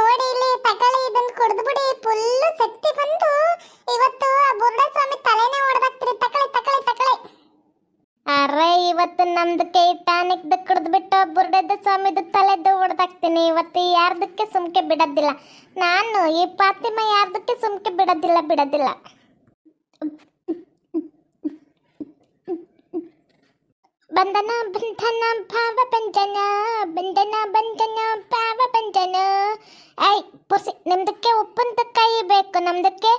ನೋಡಿ ಇಲ್ಲಿ ಇದನ್ನ ಕುಡಿದ್ಬಿಡಿ ಫುಲ್ ಶಕ್ತಿ ಬಂದು ಇವತ್ತು ಆ ಬುರುಡ ಸ್ವಾಮಿ ತಲೆನೇ ಹೊಡೆದಾಕ್ತಿರಿ ತಕಳಿ ತಕಳಿ ತಕಳಿ ಅರೆ, ಇವತ್ತು ನಮ್ದಕ್ಕೆ ಟಾನಿಕ್ ಕುಡಿದ್ಬಿಟ್ಟು ಬುರುಡದ ಸ್ವಾಮಿದು ತಲೆದು ಹೊಡೆದಾಕ್ತೀನಿ ಇವತ್ತು ಯಾರ್ದಕ್ಕೆ ಸುಮ್ಕೆ ಬಿಡೋದಿಲ್ಲ. ನಾನು ಈ ಪಾತಿಮ ಯಾರ್ದಕ್ಕೆ ಸುಮ್ಕೆ ಬಿಡೋದಿಲ್ಲ ಬಿಡೋದಿಲ್ಲ. ಬಂಧನ ಬಂಧನ, ಭಾವ ಬಂಧನ ಬಂಧನ ಬಂಧನ, ಭಾವ ಬಂಧನ. ಐ ಪುರ್ಸಿ, ನಿಮ್ದಕ್ಕೆ ಉಪ್ಪಿನಕಾಯಿ ಬೇಕು. ನಮ್ದಕ್ಕೆ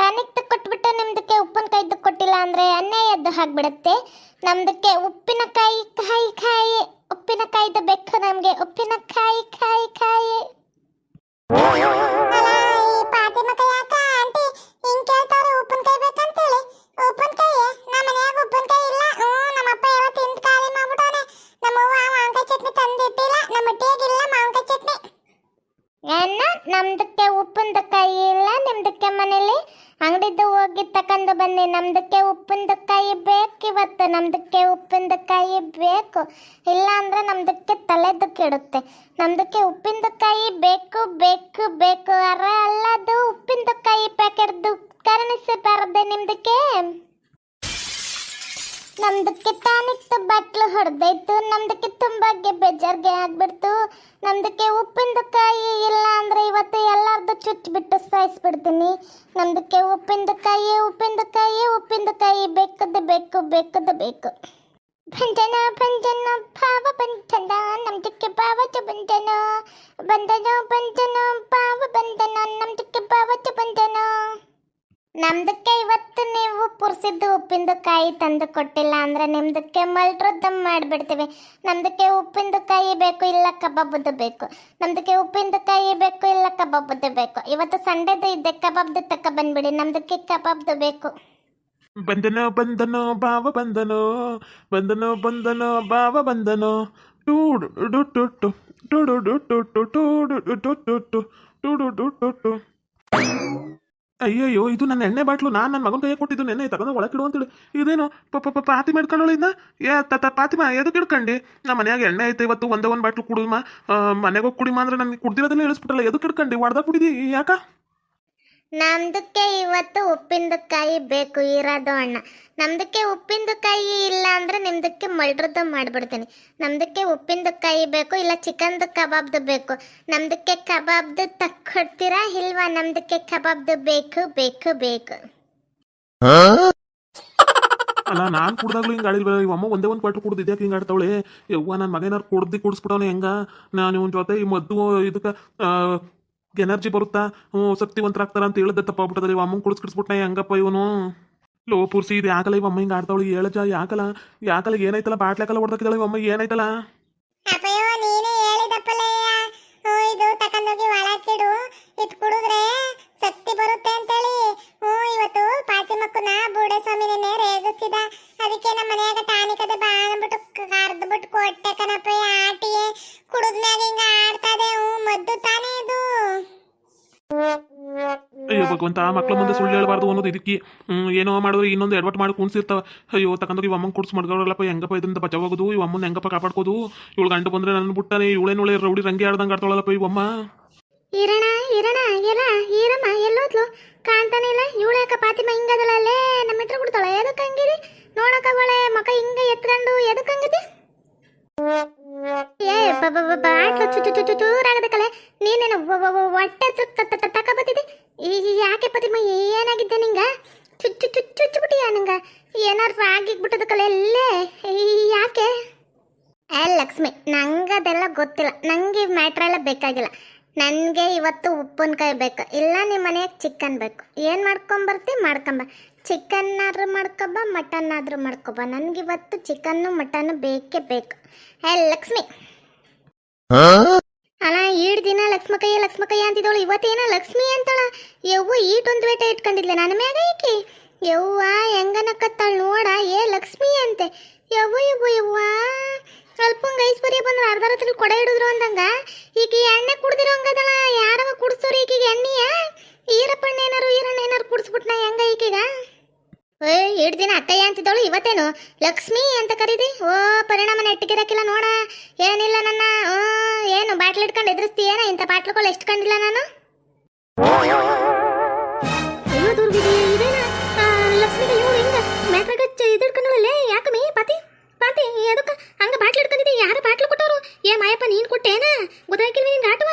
ಟಾನಿಕ್ ಕೊಟ್ಬಿಟ್ಟು ನಿಮ್ದಕ್ಕೆ ಉಪ್ಪಿನಕಾಯಿದು ಕೊಟ್ಟಿಲ್ಲ ಅಂದ್ರೆ ಅನ್ಯಾಯದ್ದು ಹಾಕ್ಬಿಡುತ್ತೆ. ನಮ್ದಕ್ಕೆ ಉಪ್ಪಿನಕಾಯಿ ಕಾಯಿ ಕಾಯಿ ಉಪ್ಪಿನಕಾಯ್ದು ಬೇಕು ನಮ್ಗೆ. ಉಪ್ಪಿನಕಾಯಿ ಕಾಯಿ ಕಾಯಿ ಅಲ್ಲ, ಈ ಪಾತಿಮಕ ಯಾಕ ಆಂಟಿ? ಉಪ್ಪಿನಕಾಯಿ ನಮ್ಮ ಮನ್ಯಾಗ ಉಪ್ಪಿನಕಾಯಿ ಇಲ್ಲ ಹ್ಞೂ ನಮ್ಮಪ್ಪ ಯಾವತ್ತು ತಿಂದು ಖಾಲಿ ಮಾಡ್ಬಿಟ್ಟವನೆ ನಮ್ಮವ್ವ ಮಾವಿನಕಾಯಿ ಚಟ್ನಿ ತಂದಿಟ್ಟಿಲ್ಲ ನಮ್ಮ ಹೊಟ್ಟೆಗಿಲ್ಲ ಮಾವಿನಕಾಯಿ ಚಟ್ನಿ ಏನ ನಮ್ದಕ್ಕೆ ಉಪ್ಪಿನಕಾಯಿ ಇಲ್ಲ ನಿಮ್ದಕ್ಕೆ ಮನೇಲಿ ಅಂಗಡಿದ್ದು ಹೋಗಿ ತಕೊಂಡು ಬನ್ನಿ ನಮ್ದಕ್ಕೆ ಉಪ್ಪಿನಕಾಯಿ ಬೇಕು ಇವತ್ತು ನಮ್ದಕ್ಕೆ ಉಪ್ಪಿನಕಾಯಿ ಬೇಕು. ಇಲ್ಲ ಅಂದ್ರೆ ನಮ್ದಕ್ಕೆ ತಲೆದು ಕೆಡುತ್ತೆ. ನಮ್ದಕ್ಕೆ ಉಪ್ಪಿನಕಾಯಿ ಬೇಕು ಬೇಕು ಬೇಕು. ಅರ ಅಲ್ಲದು ಉಪ್ಪಿನಕಾಯಿ ಪ್ಯಾಕೆಟ್ದು ಕರಣಿಸಬಾರದೆ ನಿಮ್ಮದಕ್ಕೆ ನಮ್ದಕ್ಕೆ ಟಾನಿಕ್ ಬಾಟ್ಲು ಹೊಡೆದೈತು. ನಮ್ದಕ್ಕೆ ತುಂಬಾಗೆ ಬೇಜಾರಿಗೆ ಆಗ್ಬಿಡ್ತು. ನಮ್ದಕ್ಕೆ ಉಪ್ಪಿನಕಾಯಿ ಇಲ್ಲ ಅಂದ್ರೆ ಇವತ್ತು ಎಲ್ಲಾರ್ದು ಚುಚ್ಚಿಬಿಟ್ಟು ಸಾಯಿಸ್ಬಿಡ್ತೀನಿ. ನಮ್ದಕ್ಕೆ ಉಪ್ಪಿನಕಾಯಿ ಉಪ್ಪಿನಕಾಯಿ ಉಪ್ಪಿನಕಾಯಿ. ಬೇಕದ ಬೇಕು ಬೇಕದ ಬೇಕು. ಭಂಜನ ಬಂದನ ಪಾವ ಬಂಧನ, ನಮ್ದಕ್ಕೆ ಪಾವತ ಬಂದನ ಬಂಧನ ಬಂಧನ ಪಾವ ಬಂದನ ನಮ್ದಕ್ಕೆ ಪಾವತ ಬಂದನ ನಮ್ದಕ್ಕೆ ಇವತ್ತು ನೀವು ಪುರ್ಸಿದ್ದು ಉಪ್ಪಿಂದು ಕಾಯಿ ತಂದು ಕೊಟ್ಟಿಲ್ಲ ಅಂದ್ರೆ ನಿಮ್ದಕ್ಕೆ ಮಲ್ಟ್ರದ್ದಮ್ ಮಾಡಿಬಿಡ್ತೀವಿ. ನಮ್ದಕ್ಕೆ ಉಪ್ಪಿಂದು ಕಾಯಿ ಬೇಕು, ಇಲ್ಲ ಕಬಾಬದ್ದು ಬೇಕು. ನಮ್ದಕ್ಕೆ ಉಪ್ಪಿಂದು ಕಾಯಿ ಬೇಕು, ಇಲ್ಲ ಕಬಾಬದ್ದು ಬೇಕು. ಇವತ್ತು ಸಂಡೇದು ಇದ್ದೆ ಕಬಾಬ್ದು ತಕ್ಕ ಬಂದ್ಬಿಡಿ, ನಮ್ದಕ್ಕೆ ಕಬಾಬ್ದು ಬೇಕು. ಬಂದನೋ ಬಂದನೋ ಭಾವ ಬಂದನೋ ಬಂದನೋ ಬಂದನೋ ಭಾವ ಬಂದನೋ ಟೂಡು ಡು ಟುಡು ಡು ಟು ಟು ಟೂಡು ಟು ಟುಡು ಡು ಅಯ್ಯಯ್ಯೋ, ಇದು ನನ್ನ ಎಣ್ಣೆ ಬಾಟ್ಲು, ನಾನು ನನ್ನ ಮಗನ ಕೈಗೆ ಕೊಟ್ಟಿದ್ದು ನೆನ್ನೆ, ತಗೊಂಡು ಒಳಕಿಡು ಅಂತೇಳಿ. ಇದೇನು ಪಾಪ ಪಾಪ ಪಾತಿ ಮಾಡ್ಕೊಂಡಳಿಂದ ಏ, ತ ಪಾತಿಮ ಎದಕ್ಕೆ ಇಡ್ಕಂಡು ನಮ್ಮ ಮನ್ಯಾಗ ಎಣ್ಣೆ ಐತೆ, ಇವತ್ತು ಒಂದೇ ಒಂದು ಬಾಟ್ಲು ಕುಡಿಮ. ಮನೆಗೆ ಹೋಗಿ ಕುಡಿಮ ಅಂದ್ರೆ ನನಗೆ ಕುಡ್ದಿರೋದನ್ನ ಇಳಿಸ್ಬಿಟ್ಟಲ್ಲ ಎದಕ್ಕೆ ಇಡ್ಕಂಡು ಒಡ್ದಾಗ ಕುಡಿದಿ, ಯಾಕ? ನಮ್ದಕ್ಕೆ ಇವತ್ತು ಉಪ್ಪಿನಕಾಯಿ ಬೇಕು, ಇರೋದು ಅಣ್ಣ ನಮ್ದಕ್ಕೆ ಉಪ್ಪಿನಕಾಯಿ ಇಲ್ಲ ಅಂದ್ರೆ ನಿಮ್ದಕ್ಕೆ ಮಳ್ರದ್ದು ಮಾಡಿಬಿಡ್ತೀನಿ. ನಮ್ದಕ್ಕೆ ಉಪ್ಪಿನಕಾಯಿ ಬೇಕು, ಇಲ್ಲ ಚಿಕನ್ದು ಕಬಾಬ್ದು ಬೇಕು. ನಮ್ದಕ್ಕೆ ಕಬಾಬ್ದು ತಕ್ಕೊಡ್ತೀರಾ ಇಲ್ವಾ? ನಮ್ದಕ್ಕೆ ಕಬಾಬ್ದು ಬೇಕು ಬೇಕು ಬೇಕು. ಅಲ್ಲ, ನಾನು ಕುಡ್ದಾಗ್ಲೂ ಹಿಂಗೆ ಆಡಿಲ್ವ ಇವ್ ಅಮ್ಮ ಒಂದೇ ಒಂದು ಕ್ವಾಟ್ರ್ ಕುಡ್ದು ಇದ್ಯಾಕೆ ಹಿಂಗೆ ಆಡ್ತಾವಳೆ? ಯವ್ವ ನನ್ನ ಮಗನಾರು ಕುಡ್ದು ಹೆಂಗ? ನಾನು ಇವನ್ ಜೊತೆ ಈ ಮದ್ದು ಇದಕ್ಕೆ ಎನರ್ಜಿ ಬರುತ್ತಾ? ಹ್ಞೂ, ಶಕ್ತಿವಂತರಾಗ್ತಾರ ಅಂತ ತಪ್ಪಾಗ್ಬಿಟ್ಟದಲ್ಲಿ ಇವ ಅಮ್ಮಂಗೆ ಕುಡಿಸ್ಕಿಡ್ಸ್ಬಿಟ್ನೆ ಹೆಂಗಪ್ಪ ಇವನು? ಲೋ, ಪೂರ್ಸಿ ಇದು ಯಾಕಲ್ಲ ಇವ ಅಮ್ಮ ಹಿಂಗೆ ಆಡ್ತಾವಳು ಹೇಳಜ ಯಾಕಲ್ಲ ಯಾಕಲ್ಲ ಏನಾಯ್ತಲ್ಲ ಬಾಟ್ಲಾಕಲ್ಲ ಹೊಡ್ದಾಕಿದ್ದಾಳೆ ಇವ ಅಮ್ಮ? ಏನಾಯ್ತಲ್ಲ ಅಯ್ಯೋ ಭಗವಂತ, ಮಕ್ಳ ಮುಂದೆ ಸುಳ್ಳು ಹೇಳಬಾರ್ದು ಅನ್ನೋದು ಇದಕ್ಕೆ ಏನೋ ಮಾಡಿದ್ರೆ ಇನ್ನೊಂದು ಎಡ್ವರ್ಟ್ ಮಾಡಿ ಕುಣಿಸಿರ್ತಾವ. ಅಯ್ಯೋ ತಕೊಂಡೋಗಿ ಇವ ಅಮ್ಮಂಗೆ ಕುಡ್ಸ್ ಮಾಡ್ಕೊಳ್ಳಲ್ಲಪ್ಪ ಹೆಂಗಪ್ಪ ಇದರಿಂದ ಬಚಾವಾಗೋದು? ಇವ ಅಮ್ಮನ ಹೆಂಗಪ್ಪ ಕಾಪಾಡ್ಕೋದು? ಇವಳು ಗಂಟು ಬಂದ್ರೆ ನನ್ನ ಬಿಟ್ಟಾನೆ ಇವಳೇನೊಳೆ ರೌಡಿ ರಂಗಿ ಆಡ್ದಂಗೆ ಆಡ್ತಾಳಲ್ಲಪ್ಪ ಇವಮ್ಮ ಇರಣ ಇರಣ, ಎಲ್ಲ, ಈರಮ್ಮ, ಎಲ್ಲೋದ್ಲು? ಕಾಣ್ತಾನೆ ಇಲ್ಲ? ಇವಳು ಯಾಕ ಪಾತಿಮ ಅಲ್ಲೇ ನಮ್ಮ ಹತ್ರ ಬಿಡ್ತಾಳೆ, ಅದಕ್ಕೆ ನಿಂಗ? ಏನಾರು ಆಗಿಗ್ಬಿಟ್ಟದ ಕಲೆ ಎಲ್ಲೇ ಯಾಕೆ? ಏ ಲಕ್ಷ್ಮಿ ನಂಗದೆಲ್ಲ ಗೊತ್ತಿಲ್ಲ. ನಂಗೆ ಈ ಮ್ಯಾಟ್ರ್ ಎಲ್ಲ ಬೇಕಾಗಿಲ್ಲ. ನನಗೆ ಇವತ್ತು ಉಪ್ಪಿನಕಾಯಿ ಬೇಕು. ಇಲ್ಲ ನಿಮ್ಮ ಮನೆಗೆ ಚಿಕನ್ ಬೇಕು. ಏನು ಮಾಡ್ಕೊಂಬರ್ತಿ ಮಾಡ್ಕೊಂಬ. ಚಿಕನ್ನಾದ್ರೂ ಮಾಡ್ಕೊಬ ಮಟನ್ನಾದ್ರೂ ನನಗೆ ಇವತ್ತು ಚಿಕನ್ನು ಮಟನ್ನು ಬೇಕೇ ಬೇಕು. ಏ ಲಕ್ಷ್ಮಿ. ಅಲ್ಲ ಈಡ್ ದಿನ ಲಕ್ಷ್ಮಕಯ್ಯ ಲಕ್ಷ್ಮಕಯ್ಯ ಅಂತಿದ್ದವಳು. ಇವತ್ತೇನ ಲಕ್ಷ್ಮಿ ಅಂತಳ? ಯವ್ವ ಒಂದು ವೇಟ ಇಟ್ಕೊಂಡಿದ್ಲೆ. ನನ್ನ ಮ್ಯಾಗ ಈಕಿ ಯವ್ವ ಹೆಂಗನಕತ್ತಾಳ ನೋಡ, ಏ ಲಕ್ಷ್ಮಿ ಅಂತೆ. ಯವ್ವ ಯವ್ವ ಯವ್ವ. ಸ್ವಲ್ಪಂಗ ಐಶ್ವರ್ಯ ಬಂದ್ರೆ ಅರ್ಧ ರಾತ್ರಿ ಕೊಡೆ ಹಿಡಿದ್ರು ಅಂದಂಗ ಈಗ ಎಣ್ಣೆ ಕುಡ್ದಿರೋ ಹಂಗದಳ, ಯಾರವ ಕುಡಿಸೋರು ಈಕಿಗೆ ಎಣ್ಣೆಯ? ಈರಪ್ಪಣ್ಣ ಏನಾರು, ಈರಣ್ಣ ಏನಾರು ಕುಡಿಸ್ಬಿಟ್ನ ಹೆಂಗ ಈಕೀಗ? ಏ ಎರಡು ದಿನ ಅತ್ತಯ್ಯ ಅಂತಿದ್ದವಳು ಇವತ್ತೇನು? ಲಕ್ಷ್ಮಿ ಅಂತ ಕರೀದಿ? ಓ, ಪರಿಣಾಮ ನೆಟ್ಟಿಗಿರಕ್ಕಿಲ್ಲ ನೋಡ. ಏನಿಲ್ಲ ನನ್ನ, ಓ, ಏನು, ಬಾಟ್ಲ್ ಇಟ್ಕೊಂಡು ಎದುರು ತೋರಿಸ್ತೀಯೇನ ಇಂಥ ಪಾಟ್ಲುಗಳು ಎಷ್ಟು ಕಂಡಿಲ್ಲ ನಾನು? ಇದಿಡ್ಕೊಂಡಳಲ್ಲೇ ಯಾಕಮ್ಮಿ? ಪಾತಿ ಪಾತಿ ಅದಕ್ಕೆ ಹಂಗ ಬಾಟ್ಲು ಹಿಡ್ಕೊಂಡಿದ್ದೆ ಯಾರು ಬಾಟ್ಲು ಕೊಟ್ಟವರು? ಏ ಮಾಯಪ್ಪ ನೀನು ಕೊಟ್ಟೇನ? ಗೊತ್ತಾಗಿಲ್ವಿ ನೀನ್ ಆಟವ?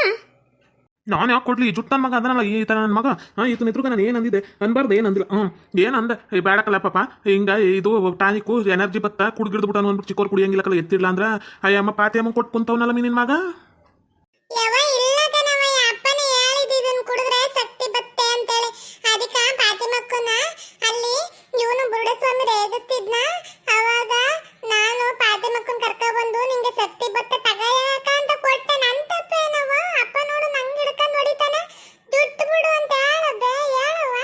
ನಾನು ಯಾಕೆ ಕೊಡ್ಲಿ? ಜುಟ್ಟು ನನ್ನ ಮಗ ಅದನಲ್ಲ ಈ ಥರ ನನ್ನ ಮಗ. ಹಾಂ ಈತನ ಇದ್ರಗ ನಾನು ಏನು ಅಂದಿದ್ದೆ ಅನ್ಬಾರ್ದು ಏನು ಅಂದಿಲ್ಲ ಹ್ಞೂ ಏನು ಅಂದೆ ಏ ಬೇಡಕಲ್ಲ ಪಾಪ. ಹಿಂಗ ಇದು ಟಾನಿಕ್ಕು ಎನರ್ಜಿ ಬತ್ತ ಕುಡ್ಗಿಡ್ದು ಬಿಟ್ಟು ಅಂದ್ಬಿಟ್ಟು ಚಿಕ್ಕವ್ರು ಕುಡಿಯಂಗಿಲ್ಲ ಎತ್ತಿಲ್ಲ ಅಂದ್ರೆ? ಅಯ್ಯಮ್ಮ ಪಾತಿ ಅಮ್ಮ ಕೊಟ್ಟು ಕುಂತವನಲ್ಲ ನಿನ್ನ ಮಗ ಯವ ಇಲ್ಲ ಕಣವಯ್ಯ ಅಪ್ಪನೇ ಹೇಳಿದ್ದು ಇದನ್ನ ಕುಡಿದ್ರೆ ಶಕ್ತಿ ಬತ್ತೆ ಅಂತೇಳಿ ಅದಕ್ಕ ಪಾತಿಮಕ್ಕನ ಅಲ್ಲಿ ಇವನು ಬುರುಡಸ್ವಾಮಿ ರೇಗಿಸ್ತಿದ್ನ ಅವಾಗ ನಾನು ಪಾತಿಮಕ್ಕನ್ ಕರ್ಕ ಬಂದು ನಿಂಗೆ ಶಕ್ತಿ ಬತ್ತೆ ತಗಯಾಕ ಅಂತ ಕೊಟ್ಟೆ ನನ್ ತಪ್ಪೇನವ ಅಪ್ಪ ನೋಡು ನಂಗೆ ಹಿಡ್ಕೊಂಡು ಹೊಡಿತಾನೆ ದುಡ್ಡು ಬಿಡು ಅಂತ ಹೇಳಬ್ಬೆ ಹೇಳವ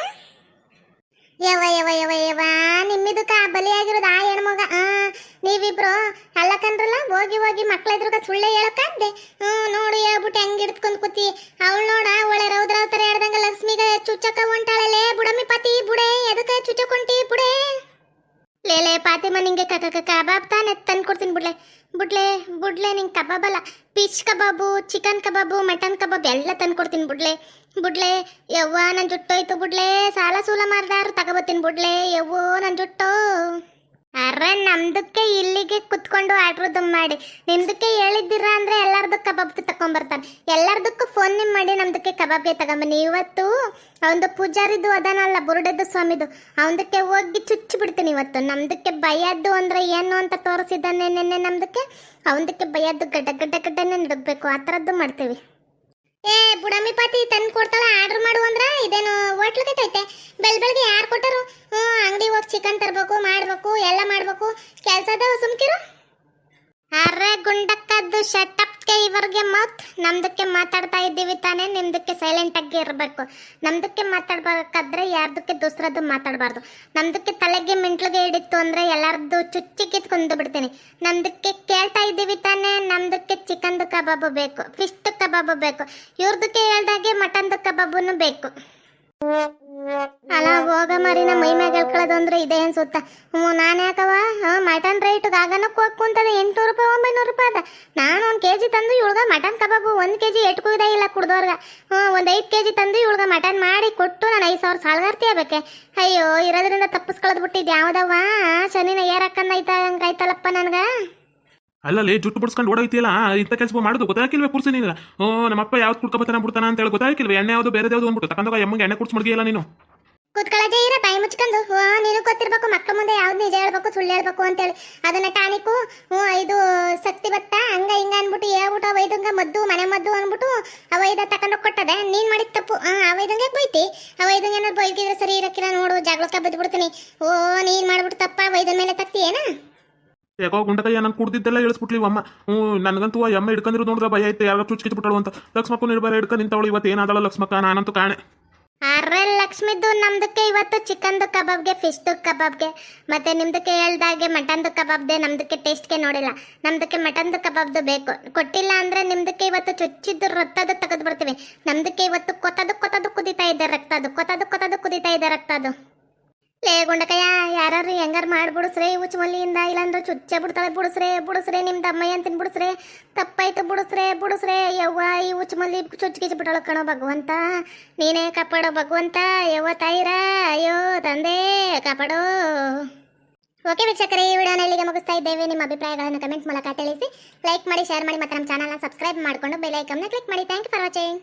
ಯವ ಯವ ಯವ ನಿಮ್ಮಿದಕ್ಕ ಬಲಿಯಾಗಿರೋದು ಆ ಹೆಣ್ಮಗ. ಆ, ನೀವಿಬ್ರು ಅಲ್ಲ ಕಣ್ರಲ್ಲ, ಹೋಗಿ ಹೋಗಿ ಮಕ್ಳ ಎದುರುಗ ಸುಳ್ಳೆ ಹೇಳಕ್ಕಾಗ್ದೆ ಹ್ಞೂ, ನೋಡು, ಹೇಳ್ಬಿಟ್ಟು ಹೆಂಗ್ ಹಿಡ್ಕೊಂಡ್ ಕೂತಿ. ಅವಳು ನೋಡ, ಒಳ್ಳೆ ರೌದ್ರಾವ್ ಥರ ಹೇಳ್ದಂಗೆ ಲಕ್ಷ್ಮಿಗೆ ಚುಚ್ಚಕ್ಕ ಹೊಂಟಾಳಲೆ ಬುಡಮ್ಮಿ ಪತಿ, ಬುಡೆ, ಎದಕ್ಕೆ ಚುಚ್ಚಕೊಂಟಿ, ಬುಡೆ? ಲೇಲೆ ಪಾತಿಮಾ ನಿಂಗೆ ಕಕ ಕಬಾಬ್ ತಾನೆ ತಂದು ಕೊಡ್ತೀನಿ ಬಿಡ್ಲೆ. ಬುಡ್ಲೆ ಬುಡ್ಲೆ, ನಿಂಗೆ ಕಬಾಬ್ ಅಲ್ಲ ಕಬಾಬು, ಚಿಕನ್ ಕಬಾಬು, ಮಟನ್ ಕಬಾಬ್ ಎಲ್ಲ ತಂದು ಕೊಡ್ತೀನಿ ಬಿಡ್ಲೆ. ಬುಡ್ಲೆ, ಯವ್ವ ನನ್ನ ಜುಟ್ಟೋಯ್ತು ಬುಡ್ಲೆ. ಸಾಲ ಸೂಲ ಮಾರ್ದಾರು ತಗೋಬತ್ತೀನಿ ಬುಡ್ಲೆ. ಯವ್ವೋ ನನ್ನ ಜುಟ್ಟು. ಅರ್ರೆ ನಮ್ದಕ್ಕೆ ಇಲ್ಲಿಗೆ ಕುತ್ಕೊಂಡು ಆರ್ಡ್ರದ್ದು ಮಾಡಿ. ನಿಮ್ದಕ್ಕೆ ಹೇಳಿದ್ದೀರ ಅಂದ್ರೆ ಎಲ್ಲಾರ್ದು ಕಬಾಬ್ ತಕೊಂಬರ್ತಾನೆ. ಎಲ್ಲಾರ್ದಕ್ಕೂ ಫೋನ್ ನಿಮ್ ಮಾಡಿ ನಮ್ದಕ್ಕೆ ಕಬಾಬ್ಗೆ ತಗೊಂಬನ್ನಿ. ಇವತ್ತು ಅವಂದು ಪೂಜಾರಿದು ಅದನಲ್ಲ ಬುರುಡದ್ದು ಸ್ವಾಮಿದು. ಅವನದಕ್ಕೆ ಹೋಗಿ ಚುಚ್ಚಿ ಬಿಡ್ತೀನಿ ಇವತ್ತು. ನಮ್ದಕ್ಕೆ ಭಯದ್ದು ಅಂದ್ರೆ ಏನು ಅಂತ ತೋರಿಸಿದ್ದಾನೆ ನೆನ್ನೆ ನಮ್ದಕ್ಕೆ. ಅವಂದಕ್ಕೆ ಭಯದ್ದು ಗಡ್ಡ ಗಡ್ಡ ಗಡ್ಡನೆ ನಡಬೇಕು ಆ ಥರದ್ದು ಮಾಡ್ತೀವಿ. ಏ ಬುಡಮಿ ಪಾತಿ ತಂದು ಕೊಡ್ತಾಳ, ಆರ್ಡರ್ ಮಾಡು ಅಂದ್ರ ಇದೇನು ಹೋಟ್ಲ್ ಕಟ್ಟೈತೆ ಬೆಳ್ ಬೆಳಗ್ಗೆ ಯಾರು ಕೊಟ್ಟರು? ಹ್ಞೂ ಅಂಗಡಿ ಹೋಗಿ ಚಿಕನ್ ತರಬೇಕು, ಮಾಡಬೇಕು, ಎಲ್ಲ ಮಾಡ್ಬೇಕು. ಕೆಲಸದ ಸುಮ್ಕಿರು. ಅರ್ರೆ ಗುಂಡಕ್ಕದ್ದು ಶಟಪ್ಗೆ ಇವರಿಗೆ ಮೌತ್. ನಮ್ದಕ್ಕೆ ಮಾತಾಡ್ತಾ ಇದ್ದೀವಿ ತಾನೇ, ನಿಮ್ದಕ್ಕೆ ಸೈಲೆಂಟ್ ಆಗಿ ಇರಬೇಕು. ನಮ್ದಕ್ಕೆ ಮಾತಾಡ್ಬೇಕಾದ್ರೆ ಯಾರ್ದಕ್ಕೆ ದೂಸರದ್ದು ಮಾತಾಡಬಾರ್ದು. ನಮ್ದಕ್ಕೆ ತಲೆಗೆ ಮಿಂಟ್ಲಿಗೆ ಹಿಡಿತು ಅಂದ್ರೆ ಎಲ್ಲಾರ್ದು ಚುಚ್ಚಿ ಕಿತ್ಕೊಂಡು ಬಿಡ್ತೀನಿ. ನಮ್ದಕ್ಕೆ ಕೇಳ್ತಾ ಇದ್ದೀವಿ ತಾನೇ, ನಮ್ದಕ್ಕೆ ಚಿಕನ್ದು ಕಬಾಬು ಬೇಕು ಫಿಶ್ದು ಕಬಾಬು ಬೇಕು. ಇವ್ರದಕ್ಕೆ ಹೇಳ್ದಾಗೆ ಮಟನ್ದು ಕಬಾಬುನು ಬೇಕು. ಅಲ್ಲ ಹೋಗ ಮರಿನ ಮೈ ಮ್ಯಾಗ ಅಂದ್ರೆ ಇದೆ ಅನ್ಸುತ್ತ ಹ್ಞೂ ನಾನು ಯಾಕವ ಮಟನ್ ರೇಟ್ ಗಾಗನ ಹೋಗಿ ಕುಂತದ, ಎಂಟುನೂರು ರೂಪಾಯಿ, ಒಂಬೈನೂರು ರೂಪಾಯಿ ಅದ. ನಾನು ಒಂದು ಕೆ ಜಿ ತಂದು ಇವಳ್ಗ ಮಟನ್ ಕಬಾಬು, ಒಂದು ಕೆ ಜಿ ಎಟ್ಕುವುದೇ ಇಲ್ಲ ಕುಡ್ದವ್ರಿಗೆ ಹ್ಞೂ ಒಂದು ಐದು ಕೆ ಜಿ ತಂದು ಇವಳ್ಗ ಮಟನ್ ಮಾಡಿ ಕೊಟ್ಟು ನಾನು ಐದು ಸಾವಿರ ಸಾಲಗಾರ್ತಿ ಆಗ್ಬೇಕೆ. ಅಯ್ಯೋ, ಇರೋದ್ರಿಂದ ತಪ್ಪಿಸ್ಕೊಳ್ಳೋದು ಬಿಟ್ಟಿದ್ದು ಯಾವುದವ್ವ? ಶನಿನ ಏರಕ್ಕಂದ ಐತ ಹಂಗಾಯ್ತಲ್ಲಪ್ಪ ನನಗೆ? ಅಲ್ಲಲ್ಲಿ ಜುಟ್ಟು ಬಿಡಿಸ್ಕೊಂಡು ಓಡೋಯ್ತಿಲ್ಲ ಇಂಥ ಕೆಲಸ ಮಾಡೋದು ಗೊತ್ತಾಗಿಲ್ವೇ ಕುರ್ಸಿ ನೀನು? ಓ, ನಮ್ಮಪ್ಪ ಯಾವ್ದು ಕುಡ್ಕೊಬತ್ತಾನ ಬಿಡ್ತಾನ ಅಂತ ಹೇಳಿ ಗೊತ್ತಾಗಿಲ್ವೇ ಎಣ್ಣೆ ಯಾವುದು ಬೇರೆ ಯಾವುದು ಅಂದ್ಬಿಟ್ಟು. ತಕೊಂಡೋಗ ಎಮ್ಮಗೆ ಎಣ್ಣೆ ಕುಡ್ಸ್ ಮಡಗಿಯಲ್ಲ ನೀನು. ಕುತ್ಕೊಳ್ಳೋದೇ ಇರ ಬಾಯಿ ಮುಚ್ಕೊಂಡು. ಹ್ಞೂ ನೀನು ಗೊತ್ತಿರ್ಬೇಕು. ಮಕ್ಕಳ ಮುಂದೆ ಯಾವ್ದು ನಿಜ ಹೇಳ್ಬೇಕು, ಸುಳ್ಳು ಹೇಳ್ಬೇಕು ಅಂತೇಳಿ ಅದನ್ನ ಟಾನಿಕು ಹ್ಞೂ ಇದು ಶಕ್ತಿ ಬತ್ತ ಹಂಗ ಹಿಂಗ ಅನ್ಬಿಟ್ಟು ಹೇಳ್ಬಿಟ್ಟು, ಅವೈದಂಗ ಮದ್ದು, ಮನೆ ಮದ್ದು ಅನ್ಬಿಟ್ಟು ಅವೈದ ತಕೊಂಡೋಗಿ ಕೊಟ್ಟದೆ. ನೀನ್ ಮಾಡಿದ ತಪ್ಪು. ಹಾ ಅವೈದಂಗೆ ಬೈತಿ? ಅವೈದಂಗೆ ಏನಾದ್ರು ಬೈಕಿದ್ರೆ ಸರಿ ಇರಕ್ಕಿಲ್ಲ ನೋಡು. ಜಾಗೃತ ಬಿದ್ಬಿಡ್ತೀನಿ. ಓ, ನೀನ್ ಮಾಡ್ಬಿಟ್ಟು ತಪ್ಪ. ಅವೈದ ಮೇಲೆ ತಕ್ತಿಯೇನ ಯಾಕೋ ಕೈಯ ನಾನು ಕುಡ್ದಿದ್ದೆಲ್ಲ ಇಳಿಸ್ಬಿಟ್ಲಿ ಅಮ್ಮ. ಹ್ಞೂ, ನನಗಂತೂ ಆ ಎಮ್ಮೆ ಹಿಡ್ಕೊಂಡಿರೋ ನೋಡಿದ್ರೆ ಭಯ ಐತೆ, ಯಾರೋ ಚುಚ್ಕಿತ್ ಬಿಟ್ಟಳು ಅಂತ. ಲಕ್ಷ್ಮಕ್ಕ ನಿರ್ಭರ ಹಿಡ್ಕೊಂಡು ನಿಂತವಳು ಇವತ್ತು ಏನಾದಳ ಲಕ್ಷ್ಮಕ್ಕ? ನಾನಂತೂ ಕಾಣೆ. ಅರ್ರೆ ಲಕ್ಷ್ಮಿದು, ನಮ್ದಕ್ಕೆ ಇವತ್ತು ಚಿಕನ್ದು ಕಬಾಬ್ಗೆ, ಫಿಶ್ದು ಕಬಾಬ್ಗೆ. ಮತ್ತೆ ನಿಮ್ದಕ್ಕೆ ಹೇಳ್ದಾಗೆ ಮಟನ್ದು ಕಬಾಬ್ದೆ, ನಮ್ದಕ್ಕೆ ಟೇಸ್ಟ್ಗೆ ನೋಡಿಲ್ಲ. ನಮ್ದಕ್ಕೆ ಮಟನ್ದು ಕಬಾಬ್ದು ಬೇಕು. ಕೊಟ್ಟಿಲ್ಲ ಅಂದ್ರೆ ನಿಮ್ದಕ್ಕೆ ಇವತ್ತು ಚುಚ್ಚಿದ್ದು ರಕ್ತದ ತೆಗೆದು ಬರ್ತೀವಿ ನಮ್ದಕ್ಕೆ ಇವತ್ತು ಕೊತ್ತದು ಕೊತ್ತದು ಕುದಿತಾ ಇದೆ ರಕ್ತ ಅದು ಕೊತ್ತದು ಕೊತ್ತದು ಕುದಿತಾ ಇದೆ ರಕ್ತ ಅದು ಲೇ ಗುಂಡಕಯ್ಯ ಯಾರು ಹೆಂಗಾರು ಮಾಡ್ಬಿಡುಸ್ರೆ ಉಚ್ಚ ಮಲ್ಲಿಯಿಂದ ಇಲ್ಲಾಂದ್ರೆ ಚುಚ್ಚೆ ಬಿಡ್ತಾಳೆ, ಬುಡುಸ್ರೆ ಬುಡುಸ್ರೆ ನಿಮ್ಮ ಅಮ್ಮಯ್ಯ ಅಂತೀನಿ ಬುಡುಸ್ರೆ, ತಪ್ಪಾಯ್ತು ಬುಡುಸ್ರೆ ಬುಡುಸ್ರೆ, ಯವ್ವ, ಈ ಉಚ್ಚ ಮಲ್ಲಿ ಚುಚ್ಚಿಗೆ ಬಿಟ್ಟಳು ಕಣೋ ಭಗವಂತ. ನೀನೇ ಕಾಪಾಡೋ ಭಗವಂತ, ಯವ್ವ ತಾಯಿರ, ಅಯ್ಯೋ ತಂದೆ, ಕಾಪಾಡೋ. ಓಕೆ ವೀಕ್ಷಕರೇ, ಈ ವಿಡಿಯೋನ ಇಲ್ಲಿಗೆ ಮುಗಿಸ್ತಾ ಇದ್ದೇವೆ. ನಿಮ್ಮ ಅಭಿಪ್ರಾಯಗಳನ್ನು ಕಮೆಂಟ್ಸ್ ಮೂಲಕ ತಿಳಿಸಿ ಲೈಕ್ ಮಾಡಿ ಶೇರ್ ಮಾಡಿ, ಮತ್ತು ನಮ್ಮ ಚಾನಲ್ನ ಸಬ್ಸ್ಕ್ರೈಬ್ ಮಾಡಿಕೊಂಡು ಬೆಲ್ ಐಕಮ್ನ ಕ್ಲಿಕ್ ಮಾಡಿ. Thank you for watching